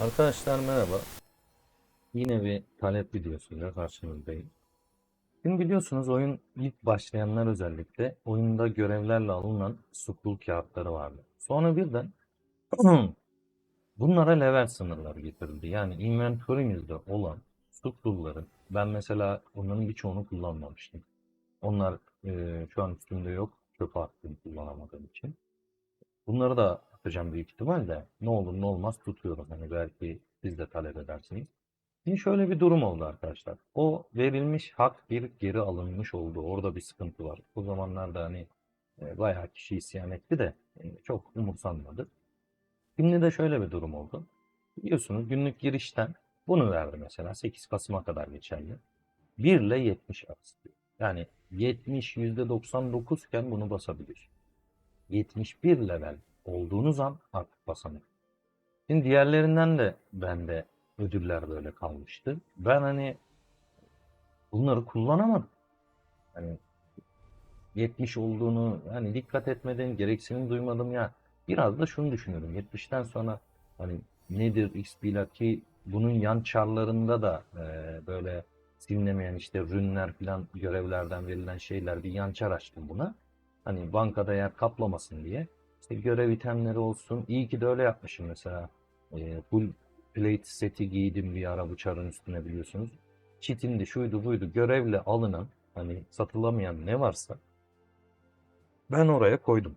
Arkadaşlar merhaba. Yine bir talep videosuyla karşınızdayım. Şimdi biliyorsunuz oyun ilk başlayanlar özellikle oyunda görevlerle alınan sukul kağıtları vardı. Sonra birden bunlara level sınırları getirildi. Yani inventörümüzde olan sukulların ben mesela onların birçoğunu kullanmamıştım. Onlar e, şu an üstümde yok. Çöpe attım kullanamadığım için. Bunları da atacağım büyük ihtimalle. Ne olur ne olmaz tutuyorum. Hani belki siz de talep edersiniz. Şimdi şöyle bir durum oldu arkadaşlar. O verilmiş hak bir geri alınmış oldu. Orada bir sıkıntı var. O zamanlarda hani e, bayağı kişi isyan etti de e, çok umursanmadı. Şimdi de şöyle bir durum oldu. Biliyorsunuz günlük girişten bunu verdi mesela 8 Kasım'a kadar geçerli. 1 ile 70 arası. Yani 70 %99 iken bunu basabiliyorsun. 71 level olduğunuz an artık basamıyor. Şimdi diğerlerinden de bende ödüller böyle kalmıştı. Ben hani bunları kullanamadım. Hani 70 olduğunu hani dikkat etmedim, gereksinim duymadım ya. Biraz da şunu düşünüyorum. 70'ten sonra hani nedir XP'ler ki bunun yan çarlarında da e, böyle silinemeyen işte rünler falan görevlerden verilen şeyler bir yan çar açtım buna. Hani bankada yer kaplamasın diye. İşte görev itemleri olsun. İyi ki de öyle yapmışım mesela. E, full plate seti giydim bir ara bu çarın üstüne biliyorsunuz. Çitindi şuydu buydu görevle alınan hani satılamayan ne varsa ben oraya koydum.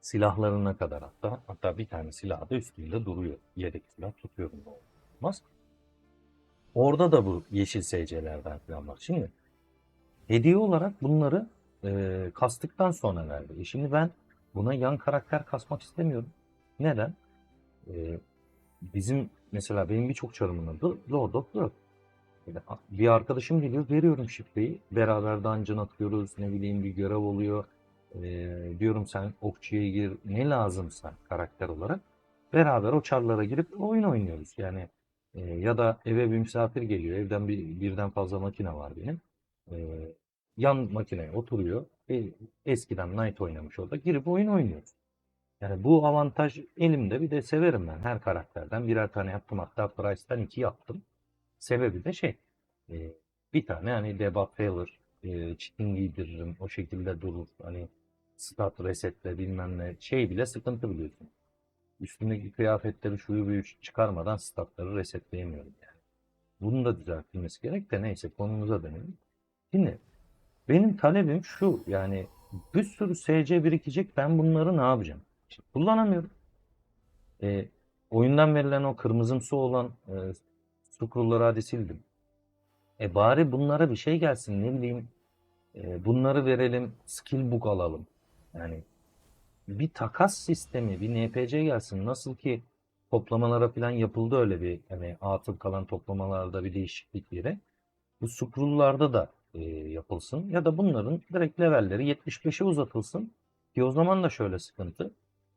Silahlarına kadar hatta. Hatta bir tane silah da üstünde duruyor. Yedek silah tutuyorum. Olmaz. Orada da bu yeşil SC'lerden falan var. Şimdi hediye olarak bunları e, kastıktan sonra verdi. E şimdi ben buna yan karakter kasmak istemiyorum. Neden? E, bizim mesela benim birçok çarımın adı Lord of Lord. Bir arkadaşım geliyor veriyorum şifreyi. Beraber dungeon atıyoruz. Ne bileyim bir görev oluyor. E, diyorum sen okçuya gir. Ne lazımsa karakter olarak. Beraber o çarlara girip oyun oynuyoruz. Yani e, ya da eve bir misafir geliyor. Evden bir, birden fazla makine var benim. E, yan makineye oturuyor. E, eskiden Knight oynamış orada. Girip oyun oynuyoruz. Yani bu avantaj elimde. Bir de severim ben her karakterden. Birer tane yaptım. Hatta Price'den iki yaptım. Sebebi de şey. e, bir tane hani debuff failure e, cheating giydiririm. O şekilde durur. Hani stat resetle bilmem ne. Şey bile sıkıntı biliyorsun. Üstündeki kıyafetleri şuyu buyu çıkarmadan statları resetleyemiyorum yani. Bunun da düzeltilmesi gerek de neyse konumuza dönelim. Şimdi benim talebim şu yani bir sürü SC birikecek ben bunları ne yapacağım? Şimdi kullanamıyorum. E, oyundan verilen o kırmızımsı olan e, scroll'ları hadi. E bari bunlara bir şey gelsin ne bileyim e, bunları verelim skill book alalım. Yani bir takas sistemi, bir NPC gelsin. Nasıl ki toplamalara falan yapıldı öyle bir hani atıl kalan toplamalarda bir değişiklik yere. Bu scroll'larda da e, yapılsın. Ya da bunların direkt levelleri 75'e uzatılsın. Ki o zaman da şöyle sıkıntı.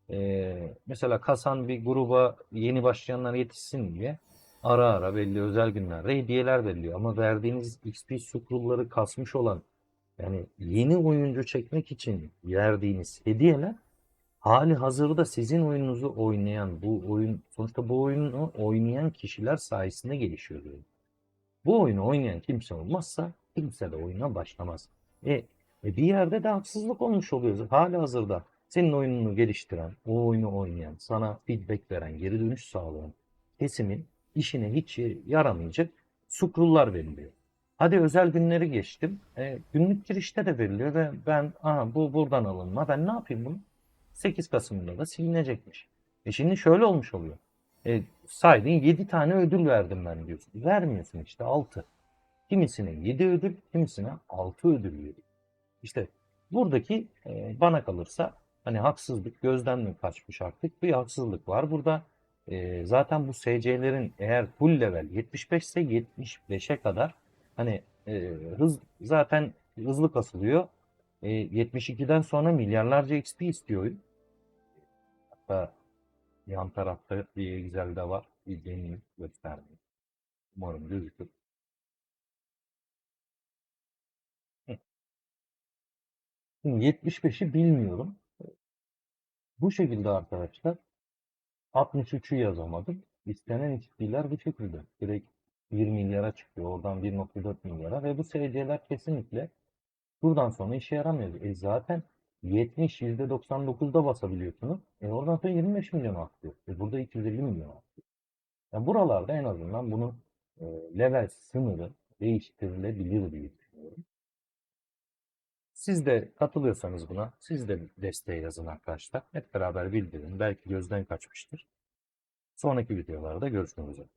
E, mesela kasan bir gruba yeni başlayanlar yetişsin diye ara ara belli özel günlerde hediyeler veriliyor. Ama verdiğiniz XP scroll'ları kasmış olan yani yeni oyuncu çekmek için verdiğiniz hediyeler hali hazırda sizin oyununuzu oynayan bu oyun sonuçta bu oyunu oynayan kişiler sayesinde gelişiyor. Bu oyunu oynayan kimse olmazsa kimse de oyuna başlamaz. E, e bir yerde de haksızlık olmuş oluyor. Hali hazırda senin oyununu geliştiren, o oyunu oynayan, sana feedback veren, geri dönüş sağlayan kesimin işine hiç yaramayacak scroll'lar veriliyor. Hadi özel günleri geçtim. E, günlük girişte de veriliyor ve ben aha bu buradan alınma. Ben ne yapayım bunu? 8 Kasım'da da silinecekmiş. E şimdi şöyle olmuş oluyor. E, saydın 7 tane ödül verdim ben diyorsun. Vermiyorsun işte 6. Kimisine 7 ödül, kimisine 6 ödül veriyor. İşte buradaki e, bana kalırsa hani haksızlık gözden mi kaçmış artık bir haksızlık var. Burada e, zaten bu SC'lerin eğer full level 75 ise 75'e kadar hani e, hız zaten hızlı kasılıyor. E, 72'den sonra milyarlarca XP istiyor. Hatta yan tarafta bir güzel de var. Bir deneyim göstereyim. Umarım gözükür. Şimdi 75'i bilmiyorum. Bu şekilde arkadaşlar 63'ü yazamadım. istenen XP'ler bu şekilde. Direkt 1 milyara çıkıyor. Oradan 1.4 milyara ve bu SC'ler kesinlikle buradan sonra işe yaramıyor. E zaten 70 %99'da basabiliyorsunuz. E oradan sonra 25 milyon atlıyor. E burada 250 milyon atlıyor. Yani buralarda en azından bunun e, level sınırı değiştirilebilir diye düşünüyorum. Siz de katılıyorsanız buna, siz de desteğe yazın arkadaşlar. Hep beraber bildirin. Belki gözden kaçmıştır. Sonraki videolarda görüşmek üzere.